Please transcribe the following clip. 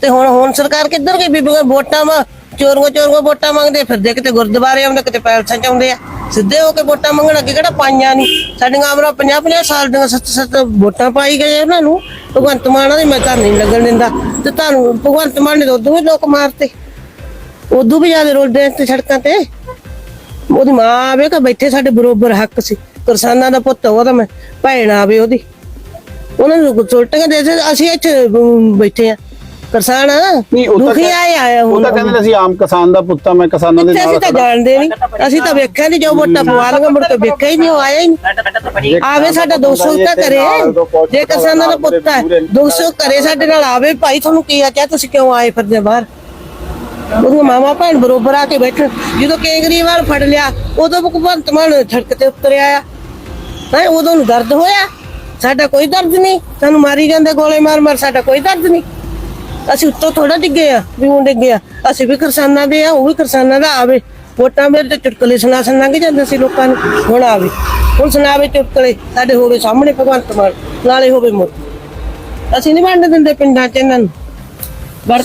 ਤੇ ਹੁਣ ਹੁਣ ਸਰਕਾਰ ਕਿੱਧਰ ਗਈ? ਬੀਬੀਆਂ ਵੋਟਾਂ ਵਾ ਚੋਰੀਆਂ ਚੋਰੀਆਂ ਵੋਟਾਂ ਮੰਗਦੇ ਫਿਰਦੇ ਕਿਤੇ ਗੁਰਦੁਆਰੇ ਆਉਂਦੇ, ਕਿਤੇ ਪੈਲਸਾਂ ਚ ਆਉਂਦੇ ਆ। ਸਿੱਧੇ ਹੋ ਕੇ ਵੋਟਾਂ ਮੰਗਣ ਅੱਗੇ ਕਿਹੜਾ ਪਾਈਆਂ ਨਹੀਂ? ਸਾਡੀਆਂ ਆਮਰਾ 50 50 ਸਾਲ ਦੀਆਂ 7 7 ਵੋਟਾਂ ਪਾਈ ਗਏ ਉਹਨਾਂ ਨੂੰ। ਭਗਵੰਤ ਮਾਨ ਦੇ ਮੈਂ ਤਾਂ ਨਹੀਂ ਲੱਗਣ ਦਿੰਦਾ। ਤੇ ਤੁਹਾਨੂੰ ਭਗਵੰਤ ਮਾਨ ਨੇ ਤਾਂ ਉਦੋਂ ਵੀ ਲੋਕ ਮਾਰਤੇ। ਉਦੋਂ ਵੀ ਜ਼ਿਆਦਾ ਰੋਲਦੇ ਤੇ ਸੜਕਾਂ ਤੇ। ਉਹਦੀ ਮਾਂ ਆਵੇ ਕਿ ਬੈਠੇ ਸਾਡੇ ਬਰੋਬਰ ਹੱਕ ਸੀ। ਕਿਸਾਨਾਂ ਦਾ ਪੁੱਤ ਉਹਦਾ ਮੈਂ। ਭੈਣ ਆਵੇ ਉਹਦੀ। ਉਹਨਾਂ ਨੂੰ ਚੁਲਟੀਆਂ ਦੇ ਦੇ ਅਸੀਂ ਇੱਥੇ ਬੈਠੇ ਆ। ਕਿਸਾਨ ਨਹੀਂ ਉਹ ਤਾਂ ਦੁਖੀ ਆਏ ਆਇਆ ਉਹ ਤਾਂ ਕਹਿੰਦੇ ਅਸੀਂ ਆਮ ਕਿਸਾਨ ਦਾ ਪੁੱਤ ਆ ਮੈਂ ਕਿਸਾਨਾਂ ਦੇ ਇੱਥੇ ਅਸੀਂ ਨਾਲ ਤਾਂ ਜਾਣਦੇ ਨਹੀਂ। ਅਸੀਂ ਤਾਂ ਵੇਖਿਆ ਨਹੀਂ ਜੋ ਵੋਟਾਂ ਪਵਾ ਲਗਾ ਮੁੜ ਕੇ ਵੇਖਿਆ ਹੀ ਨਹੀਂ ਉਹ ਆਇਆ ਹੀ ਨਹੀਂ। ਆਵੇ ਸਾਡਾ 200 ਤਾਂ ਕਰੇ ਜੇ ਕਿਸਾਨਾਂ ਦਾ ਪੁੱਤ ਹੈ 200 ਕਰੇ ਸਾਡੇ ਨਾਲ ਆਵੇ ਭਾਈ ਤੁਹਾਨੂੰ ਕੀ ਆ? ਕਿਹਾ ਤੁਸੀਂ ਕਿਉਂ ਆਏ ਫਿਰਦੇ ਬਾਹਰ? ਉਹਦੀਆਂ ਮਾਮਾ ਭੈਣ ਬਰੋਬਰ ਆ ਕੇ ਬੈਠਣ। ਜਦੋਂ ਕੇਂਗਰੀਵਾਲ ਫੜ ਲਿਆ ਉਦੋਂ ਭਗਵੰਤ ਮਾਨ ਸੜਕ ਤੇ ਉਤਰਿਆ ਆ ਹੈ ਉਦੋਂ ਨੂੰ ਦਰਦ ਹੋਇਆ। ਸਾਡਾ ਕੋਈ ਦਰਦ ਨਹੀਂ। ਸਾਨੂੰ ਮਾਰੀ ਜਾਂਦੇ ਗੋਲੇ ਮਾਰ ਮਾਰ ਸਾਡਾ ਕੋਈ ਦਰਦ ਨਹੀਂ। ਅਸੀਂ ਉੱਤੋਂ ਥੋੜਾ ਡਿੱਗੇ ਆ, ਵੀ ਉਹ ਡਿੱਗੇ ਆ। ਅਸੀਂ ਵੀ ਕਿਸਾਨਾਂ ਦੇ ਆ, ਉਹ ਵੀ ਕਿਸਾਨਾਂ ਦਾ ਆਵੇ। ਵੋਟਾਂ ਮੇਰੇ ਤੇ ਚੁਟਕਲੇ ਸੁਣਾ ਸੁਣਾ ਲੰਘ ਜਾਂਦੇ ਸੀ ਲੋਕਾਂ ਨੂੰ, ਹੁਣ ਆਵੇ। ਹੁਣ ਸੁਣਾਵੇ ਚੁਟਕਲੇ, ਸਾਡੇ ਹੋਵੇ ਸਾਹਮਣੇ ਭਗਵੰਤ ਮਾਨ, ਨਾਲੇ ਹੋਵੇ ਮੋਦੀ। ਅਸੀਂ ਨਹੀਂ ਵੰਡ ਦਿੰਦੇ ਪਿੰਡਾਂ 'ਚ ਇਹਨਾਂ ਨੂੰ।